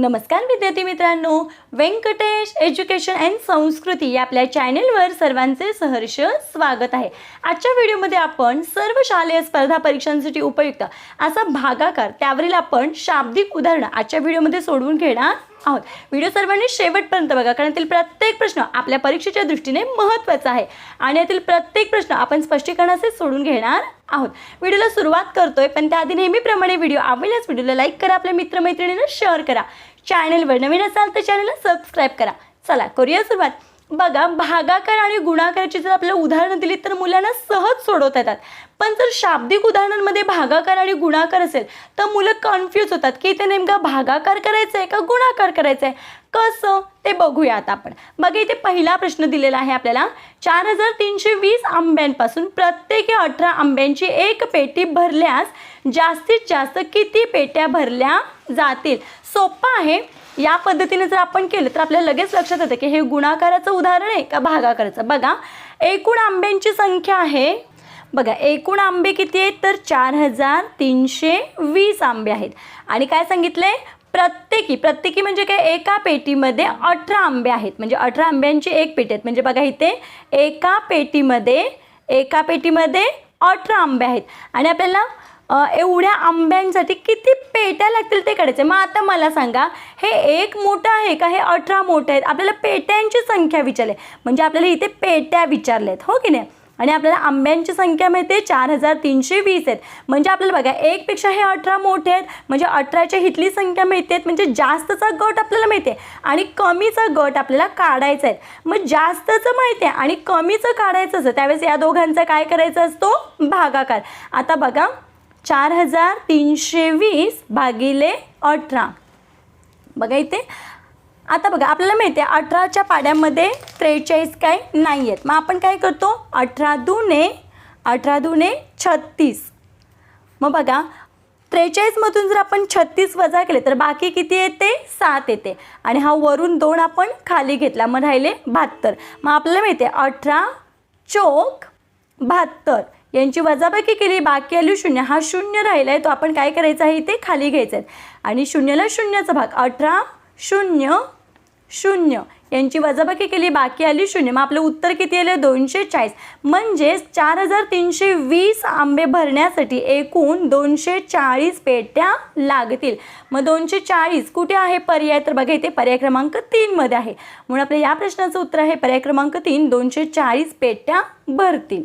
नमस्कार विद्यार्थी मित्रांनो. व्यंकटेश एज्युकेशन अँड संस्कृती या आपल्या चॅनेलवर सर्वांचे सहर्ष स्वागत आहे. आजच्या व्हिडिओमध्ये आपण सर्व शालेय स्पर्धा परीक्षांसाठी उपयुक्त असा भागाकार त्यावरील आपण शाब्दिक उदाहरणं आजच्या व्हिडिओमध्ये सोडवून घेणार आहोत. व्हिडिओ सर्वांनी शेवटपर्यंत बघा कारण यातील प्रत्येक प्रश्न आपल्या परीक्षेच्या दृष्टीने महत्त्वाचा आहे. आणि यातील प्रत्येक प्रश्न आपण स्पष्टीकरणाचे सोडून घेणार आहोत. व्हिडिओला सुरुवात करतोय पण त्याआधी नेहमीप्रमाणे व्हिडिओ आवडल्यास व्हिडिओला लाईक करा आपल्या मित्रमैत्रिणींना शेअर करा. चॅनलवर नवीन असाल तर चॅनलला सबस्क्राईब करा. चला करूया सुरुवात. बघा भागाकार आणि गुणाकाराची जर आपल्याला उदाहरणं दिली तर मुलांना सहज सोडवता येतात. पण जर शाब्दिक उदाहरणांमध्ये भागाकार आणि गुणाकार असेल तर मुलं कन्फ्यूज होतात की इथे नेमका भागाकार करायचा आहे का गुणाकार करायचा आहे कसं ते बघूया आता आपण. मग इथे पहिला प्रश्न दिलेला आहे आपल्याला. चार हजार तीनशे वीस आंब्यांपासून प्रत्येकी अठरा आंब्यांची एक पेटी भरल्यास जास्तीत जास्त किती पेट्या भरल्या जातील? सोपं आहे. या पद्धतीने जर आपण केलं तर आपल्याला लगेच लक्षात येतं की हे गुणाकाराचं उदाहरण आहे का भागाकाराचं? बघा एकूण आंब्यांची संख्या आहे. बघा एकूण आंबे किती आहेत? तर चार हजार तीनशे वीस आंबे आहेत. आणि काय सांगितलंय? प्रत्येकी प्रत्येकी म्हणजे काय? एका पेटीमध्ये अठरा आंबे आहेत. म्हणजे अठरा आंब्यांची एक पेटी आहेत. म्हणजे बघा इथे एका पेटीमध्ये एका पेटीमध्ये अठरा आंबे आहेत. आणि आपल्याला एवढ्या आंब्यांसाठी किती पेट्या लागतील ते काढायचे? मग आता मला सांगा हे एक मोठं आहे का? हे अठरा मोठं आहेत? आपल्याला पेट्यांची संख्या विचारली म्हणजे आपल्याला इथे पेट्या विचारल्या आहेत. हो की नाही? आणि आपल्याला आंब्यांची संख्या मिळते चार हजार तीनशे वीस आहेत. म्हणजे आपल्याला बघा एकपेक्षा हे अठरा मोठे आहेत. म्हणजे अठराच्या हितली संख्या मिळते आहेत म्हणजे जास्तचा गट आपल्याला मिळते आणि कमीचा गट आपल्याला काढायचा आहे. मग जास्तचं माहिती आहे आणि कमीचं काढायचं असतं त्यावेळेस या दोघांचा काय करायचा असतो? भागाकार. आता बघा चार हजार तीनशे वीस भागिले अठरा. बघा इथे आता बघा आपल्याला माहिती आहे अठराच्या पाड्यामध्ये त्रेचाळीस काय नाही आहेत मग आपण काय करतो? अठरा दुने अठरा दुने छत्तीस. मग बघा त्रेचाळीसमधून जर आपण छत्तीस वजा केले तर बाकी किती येते? सात येते. आणि हा वरून दोन आपण खाली घेतला मग राहिले बहात्तर. मग आपल्याला माहिती आहे अठरा चोक बहात्तर. यांची वजाबाकी केली बाकी आली शून्य. हा शून्य राहिला आहे तो आपण काय करायचं आहे इथे? खाली घ्यायचं आहे. आणि शून्याला शून्याचा भाग अठरा शून्य शून्य. यांची वजाबाकी केली बाकी आली शून्य. मग आपलं उत्तर किती आलं? दोनशे चाळीस म्हणजेच चार हजार तीनशे वीस आंबे भरण्यासाठी एकूण दोनशे चाळीस पेट्या लागतील. मग दोनशे चाळीस कुठे आहे? पर्याय तर बघा इथे पर्याय क्रमांक तीनमध्ये आहे. म्हणून आपल्या या प्रश्नाचं उत्तर आहे पर्याय क्रमांक तीन दोनशे चाळीस पेट्या भरतील.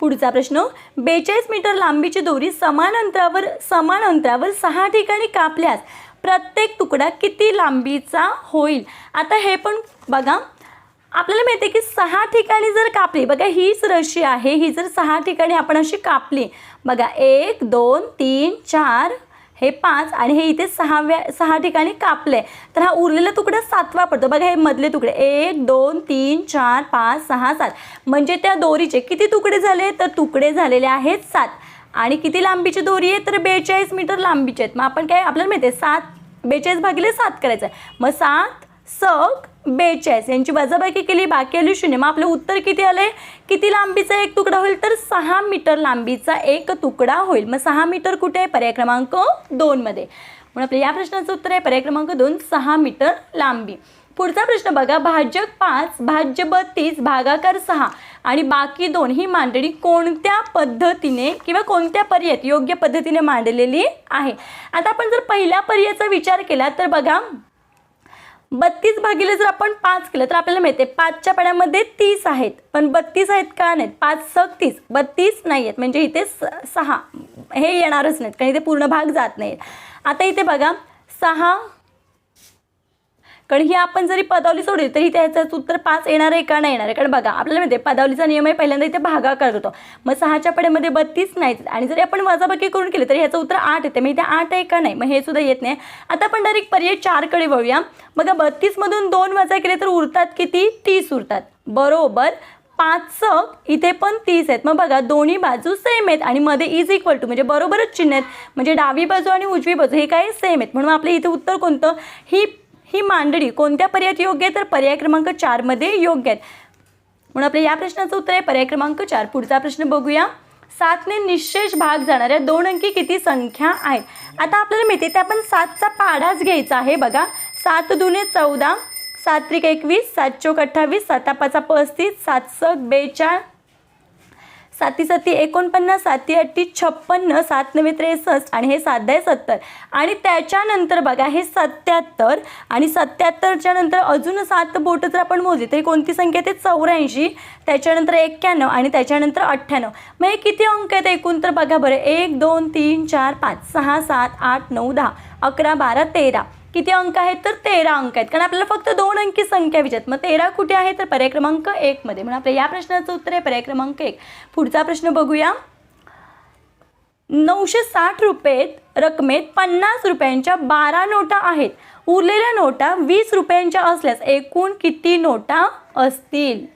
पुढचा प्रश्न बेचाळीस मीटर लांबीची दोरी समान अंतरावर समान अंतरावर सहा ठिकाणी कापल्यास प्रत्येक तुकडा किती लांबीचा होईल? आता हे पण बघा. आपल्याला माहिती आहे की सहा ठिकाणी जर कापली बघा हीच रशी आहे ही जर सहा ठिकाणी आपण अशी कापली बघा एक दोन तीन चार हे पाच आणि हे इथे सहाव्या सहा ठिकाणी कापले तर हा उरलेला तुकडा सातवा पडतो. बघा हे मधले तुकडे एक दोन तीन चार पाच सहा सात. म्हणजे त्या दोरीचे किती तुकडे झाले? तर तुकडे झालेले आहेत सात. आणि किती लांबीची दोरी आहे? तर बेचाळीस मीटर लांबीचे आहेत. मग आपण काय आपल्याला माहिती आहे सात बेचाळीस भागिले सात करायचं आहे मग सात सक बेचाळीस. यांची वजाबाकी केली बाकी आली शून्य. मग आपलं उत्तर किती आलंय? किती लांबीचा एक तुकडा होईल? तर सहा मीटर लांबीचा एक तुकडा होईल. मग सहा मीटर कुठे आहे? पर्याय क्रमांक दोनमध्ये म्हणून आपल्या या प्रश्नाचं उत्तर आहे पर्याय क्रमांक दोन सहा मीटर लांबी. पुढचा प्रश्न बघा. भाजक पाच भाज्य बत्तीस भागाकार सहा. आणि बाकी दोन ही मांडणी कोणत्या पद्धतीने किंवा कोणत्या पर्यायात योग्य पद्धतीने मांडलेली आहे? आता आपण जर पहिल्या पर्यायाचा विचार केला तर बघा. बत्तीस भागिले जर आपण पाच केलं तर आपल्याला माहिती आहे पाचच्या पाण्यामध्ये तीस आहेत. पण बत्तीस आहेत का नाहीत? पाच सक तीस. बत्तीस नाही आहेत म्हणजे इथे स सहा. हे येणारच नाहीत. कारण इथे पूर्ण भाग जात नाहीत. आता इथे बघा. सहा कारण ही आपण जरी पदावली सोडली तरी त्याचं उत्तर पाच येणार आहे का नाही येणार आहे? कारण बघा आपल्याला माहिती आहे पदावलीचा नियम आहे पहिल्यांदा इथे भागाकार होतो मग सहाच्या पड्यामध्ये बत्तीस नाहीत. आणि जरी आपण वजाबाकी करून केली तरी ह्याचं उत्तर आठ येते. मग इथे आठ आहे का नाही? मग हे सुद्धा येत नाही. आता आपण डायरेक्ट पर्याय चारकडे वळूया. बघा बत्तीसमधून दोन वजा केले तर उरतात किती? तीस उरतात. बरोबर. पाच इथे पण तीस आहेत. मग बघा दोन्ही बाजू सेम आहेत. आणि मध्ये इज इक्वल टू म्हणजे बरोबरच चिन्ह आहेत. म्हणजे डावी बाजू आणि उजवी बाजू हे काय सेम आहेत. म्हणून आपलं इथे उत्तर कोणतं? ही ही मांडणी कोणत्या पर्यायात योग्य आहे? तर पर्याय क्रमांक चारमध्ये योग्य आहेत. म्हणून आपल्या या प्रश्नाचं उत्तर आहे. पर्याय क्रमांक चार. पुढचा प्रश्न बघूया. सातने निशेष भाग जाणाऱ्या दोन अंकी किती संख्या आहेत? आता आपल्याला माहिती आहे ते आपण सातचा पाढाच घ्यायचा आहे बघा. सात दुने चौदा सात त्रिक एकवीस सात चौक अठ्ठावीस साता पाचा पस्तीस सात सक बेचाळ साती साती एकोणपन्नास साती अठ्ठी छप्पन्न सात नव्हे त्रेसष्ट आणि हे सात दहा सत्तर. आणि त्याच्यानंतर बघा हे सत्याहत्तर आणि सत्याहत्तरच्या नंतर अजून सात बोटं जर आपण मोजली तरी कोणती संख्या ते चौऱ्याऐंशी त्याच्यानंतर एक्क्याण्णव आणि त्याच्यानंतर अठ्ठ्याण्णव. मग हे किती अंक आहेत एकूण? तर बघा बरं एक दोन तीन चार पाच सहा सात आठ नऊ दहा अकरा बारा तेरा. किती अंक आहेत तर तेरा अंक आहेत. कारण आपल्याला फक्त दोन अंकी संख्या विचारत मग तेरा कुठे आहे तर पर्याय क्रमांक एकमध्ये म्हणून आपल्या या प्रश्नाचं उत्तर आहे पर्याय क्रमांक एक. पुढचा प्रश्न बघूया. नऊशे साठ रुपये रकमेत पन्नास रुपयांच्या बारा नोटा आहेत. उरलेल्या नोटा वीस रुपयांच्या असल्यास एकूण किती नोटा असतील?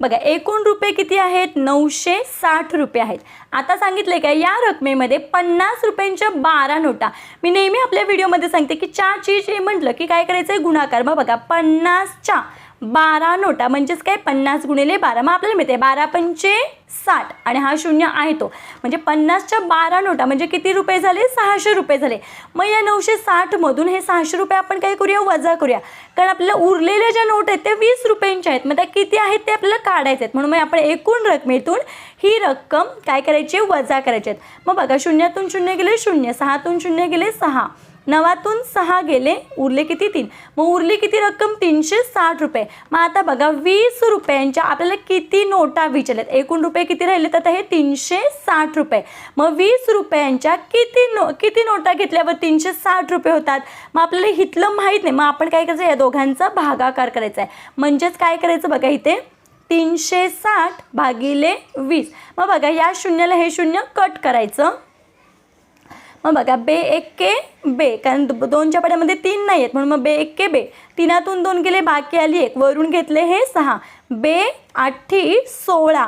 बघा एकूण रुपये किती आहेत? नऊशे साठ रुपये आहेत. आता सांगितले का या रकमेमध्ये पन्नास रुपयांच्या बारा नोटा. मी नेहमी आपल्या व्हिडिओमध्ये सांगते की चारची हे म्हटलं की काय करायचं आहे गुणाकार. मग बघा पन्नासच्या बारा नोटा म्हणजेच काय? पन्नास गुणिले बारा. मग आपल्याला मिळते बारा पंचे साठ. आणि हा शून्य आहे तो. म्हणजे पन्नासच्या बारा नोटा म्हणजे किती रुपये झाले? सहाशे रुपये झाले. मग या नऊशे साठमधून हे सहाशे रुपये आपण काय करूया? वजा करूया. कारण आपल्याला उरलेल्या ज्या नोट आहेत त्या वीस रुपयांच्या आहेत. मग त्या किती आहेत? ते आपल्याला काढायचे आहेत. म्हणून मग आपण एकूण रकमेतून ही रक्कम काय करायची? आहे वजा करायची आहेत. मग बघा शून्यातून शून्य गेले शून्य सहातून शून्य गेले सहा. नवातून सहा गेले उरले किती तीन? मग उरली किती रक्कम? तीनशे साठ रुपये. मग आता बघा वीस रुपयांच्या आपल्याला किती नोटा विचारल्यात? एकूण रुपये किती राहिले? तर हे तीनशे साठ रुपये. मग वीस रुपयांच्या किती नो किती नोटा घेतल्यावर तीनशे साठ रुपये होतात. मग आपल्याला हितलं माहीत नाही. मग आपण काय करायचं? या दोघांचा भागाकार करायचा आहे. म्हणजेच काय करायचं बघा इथे? तीनशे साठ भागिले वीस. मग बघा या शून्याला हे शून्य कट करायचं. मग बघा बे एक के बे. कारण दोनच्या पाड्यामध्ये तीन नाही आहेत म्हणून मग बे एक के बे. तीनातून दोन गेले बाकी आली एक. वरून घेतले हे सहा. बे आठी सोळा.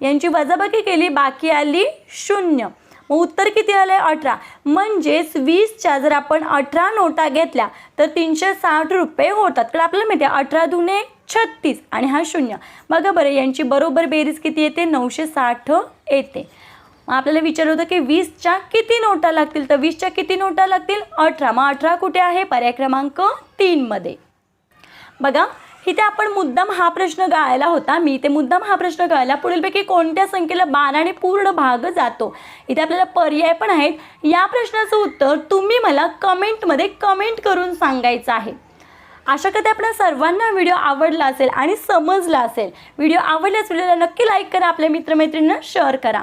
यांची वजाबाकी केली बाकी आली शून्य. मग उत्तर किती आलं आहे अठरा. म्हणजेच वीसच्या जर आपण अठरा नोटा घेतल्या तर तीनशे साठ रुपये होतात. तर आपल्याला माहिती आहे अठरा दुने छत्तीस आणि हा शून्य. बघा बरं यांची बरोबर बेरीज किती येते? नऊशे साठ येते. मग आपल्याला विचारलं होतं की वीसच्या किती नोटा लागतील? तर वीसच्या किती नोटा लागतील? अठरा. मग अठरा कुठे आहे? पर्याय क्रमांक तीनमध्ये बघा इथे आपण मुद्दाम हा प्रश्न गाळायला होता. मी इथे मुद्दाम हा प्रश्न गाळायला पुढीलपैकी कोणत्या संख्येला बाराने पूर्ण भाग जातो? इथे आपल्याला पर्याय पण आहेत. या प्रश्नाचं उत्तर तुम्ही मला कमेंटमध्ये कमेंट करून सांगायचं आहे. आशा करते आपल्या सर्वांना व्हिडिओ आवडला असेल आणि समजला असेल. व्हिडिओ आवडल्यास व्हिडिओला नक्की लाईक करा. आपल्या मित्रमैत्रिणींना शेअर करा.